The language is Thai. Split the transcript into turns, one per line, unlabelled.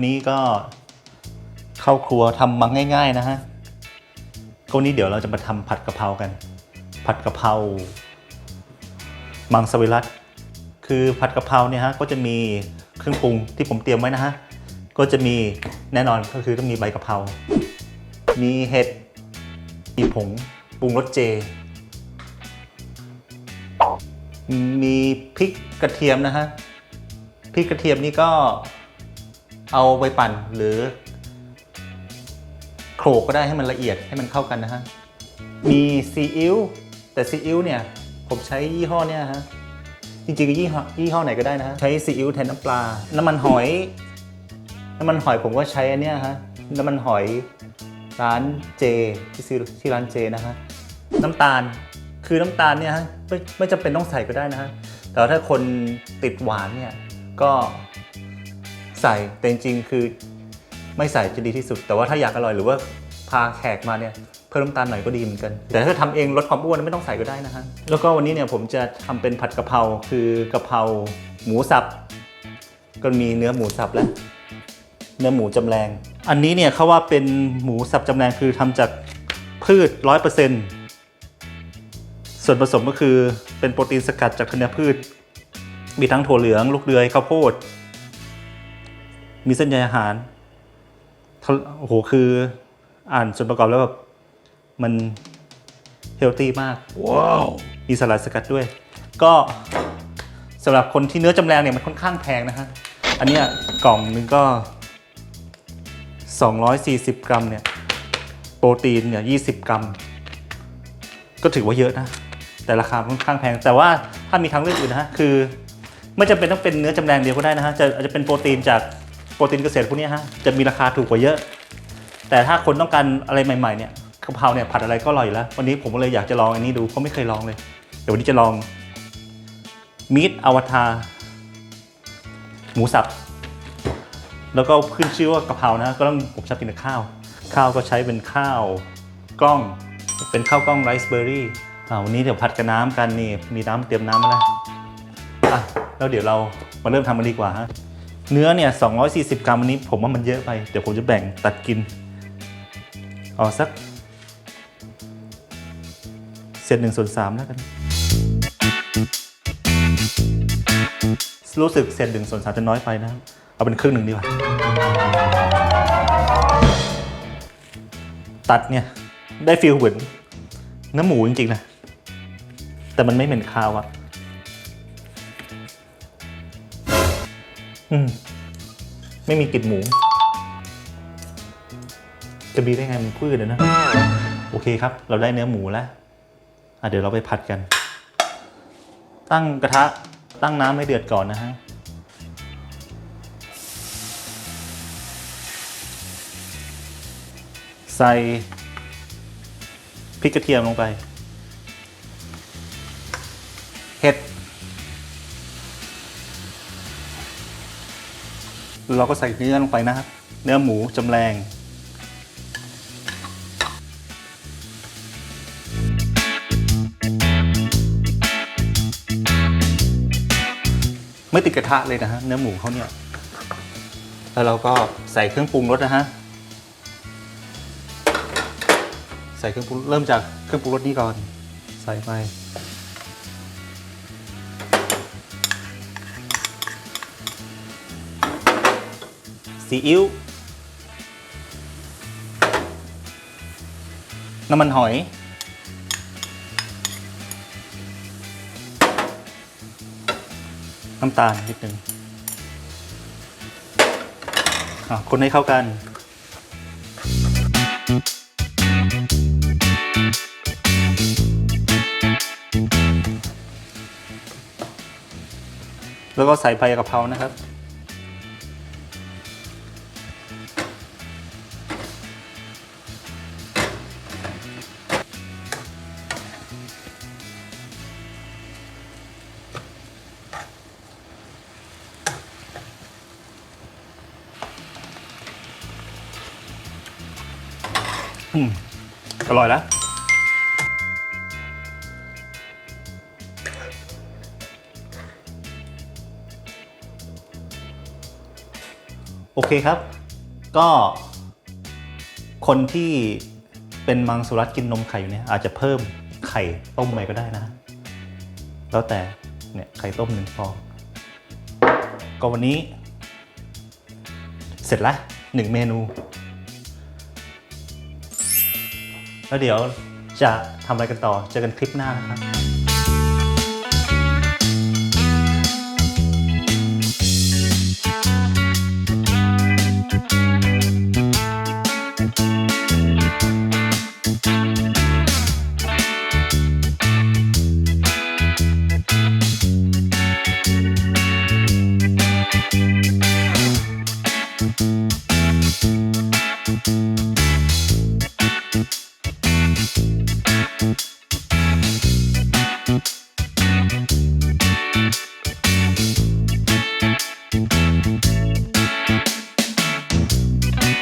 วันนี้ก็เข้าครัวทำมังง่าย ๆ นะฮะก็วันนี้เดี๋ยวเราจะมาทำผัดกะเพรากัน ผัดกะเพรามังสวิรัตคือผัดกะเพราเนี่ยฮะก็จะมีเครื่องปรุงที่ผมเตรียมไว้นะฮะก็จะมีแน่นอนก็คือต้องมีใบกะเพรา มีเห็ด มีผงปรุงรสเจ มีพริกกระเทียมนะฮะพริกกระเทียมนี่ก็ เอาไปปั่นหรือโขลกก็ได้ให้มันละเอียดให้มันเข้ากันนะฮะ มีซีอิ๊วแต่ซีอิ๊วเนี่ยผมใช้ยี่ห้อเนี่ยฮะ จริงๆก็ยี่ห้อยี่ห้อไหนก็ได้นะฮะ ใช้ซีอิ๊วแทนน้ำปลา น้ำมันหอย น้ำมันหอยผมก็ใช้อันเนี้ยฮะ น้ำมันหอยร้านเจที่ซื้อที่ร้านเจนะฮะ น้ำตาลคือน้ำตาลเนี่ยฮะไม่ไม่จำเป็นต้องใส่ก็ได้นะฮะ แต่ถ้าคนติดหวานเนี่ยก็ ใส่แต่จริงๆ คือไม่ใส่จะดีที่สุด แต่ว่าถ้าอยากอร่อยหรือว่าพาแขกมาเนี่ยเพิ่มน้ำตาลหน่อยก็ดีเหมือนกัน แต่ถ้าทำเองลดความอ้วนไม่ต้องใส่ก็ได้นะฮะแล้วก็วันนี้เนี่ยผมจะทำเป็นผัดกะเพราคือกะเพราหมูสับก็มีเนื้อหมูสับแล้ว เนื้อหมูจำแรง อันนี้เนี่ยเขาว่าเป็นหมูสับจำแรงคือทำจากพืชร้อยเปอร์เซ็นต์ส่วนผสมก็คือเป็นโปรตีนสกัดจากธัญพืช มีทั้งถั่วเหลือง ลูกเดือยข้าวโพด มีเส้นใยอาหารทะโอ้โหคืออ่านส่วนประกอบแล้วแบบมันเฮลตี้มาก ว้าว มีสารสกัดด้วย ก็สำหรับคนที่เนื้อจำแรงเนี่ยมันค่อนข้างแพงนะฮะ อันเนี้ยกล่องหนึงก็ 240 กรัมเนี่ย โปรตีนเนี่ย 20 กรัม ก็ถือว่าเยอะนะ แต่ราคาค่อนข้างแพง แต่ว่าถ้ามีทางเลือกอื่นนะฮะ คือ ไม่จำเป็นต้องเป็นเนื้อจำแรงเดียวก็ได้นะฮะ จะอาจจะเป็นโปรตีนจากโปรตีนเกษตรพวกนี้ฮะจะมีราคาถูกกว่าเยอะ แต่ถ้าคนต้องการอะไรใหม่ๆเนี่ยกะเพราเนี่ยผัดอะไรก็อร่อยอยู่แล้ว วันนี้ผมก็เลยอยากจะลองอันนี้ดูเพราะไม่เคยลองเลย เดี๋ยววันนี้จะลองมีดอวตารหมูสับ แล้วก็ขึ้นชื่อว่ากะเพรานะก็ต้องผมชอบกินข้าว ข้าวก็ใช้เป็นข้าวกล้อง เป็นข้าวกล้องไรซ์เบอร์รี่วันนี้เดี๋ยวผัดกับน้ำกันนี่มีน้ำเตรียมน้ำมาแล้วอะแล้วเดี๋ยวเรามาเริ่มทำกันดีกว่าฮะ เนื้อเนี่ย240 กรัมอันนี้ผมว่ามันเยอะไป เดี๋ยวผมจะแบ่งตัดกิน เอาสักเศษหนึ่งส่วนสามแล้วกัน รู้สึกเศษหนึ่งส่วนสามจะน้อยไปนะ เอาเป็นครึ่งหนึ่งดีกว่า ตัดเนี่ย ได้ฟีลเหมือนเนื้อหมูจริงๆนะ แต่มันไม่เหม็นคาวอะ อืมไม่มีกลิ่นหมู จะมีได้ไงมันพืชอะนะ โอเคครับ เราได้เนื้อหมูแล้วอะเดี๋ยวเราไปผัดกัน ตั้งกระทะตั้งน้ำให้เดือดก่อนนะฮะใส่พริกกระเทียมลงไป เราก็ใส่เนื้อลงไปนะครับ เนื้อหมูจำแรงไม่ติดกระทะเลยนะฮะเนื้อหมูเขาเนี่ย แล้วเราก็ใส่เครื่องปรุงรสนะฮะ ใส่เครื่องปรุงเริ่มจากเครื่องปรุงรสนี้ก่อน ใส่ไป ซีอิ๊วน้ำมันหอย น้ำตาลนิดนึงอะคนให้เข้ากันแล้วก็ใส่ใบกะเพรานะครับ อืมอร่อยแล้วโอเคครับ ก็คนที่เป็นมังสวิรัตกินนมไข่อยู่เนี่ยอาจจะเพิ่มไข่ต้มไปก็ได้นะ แล้วแต่เนี่ยไข่ต้มหนึ่งฟอง ก็วันนี้ เสร็จละหนึ่งเมนู แล้วเดี๋ยวจะทำอะไรกันต่อเจอกันคลิปหน้านะครับ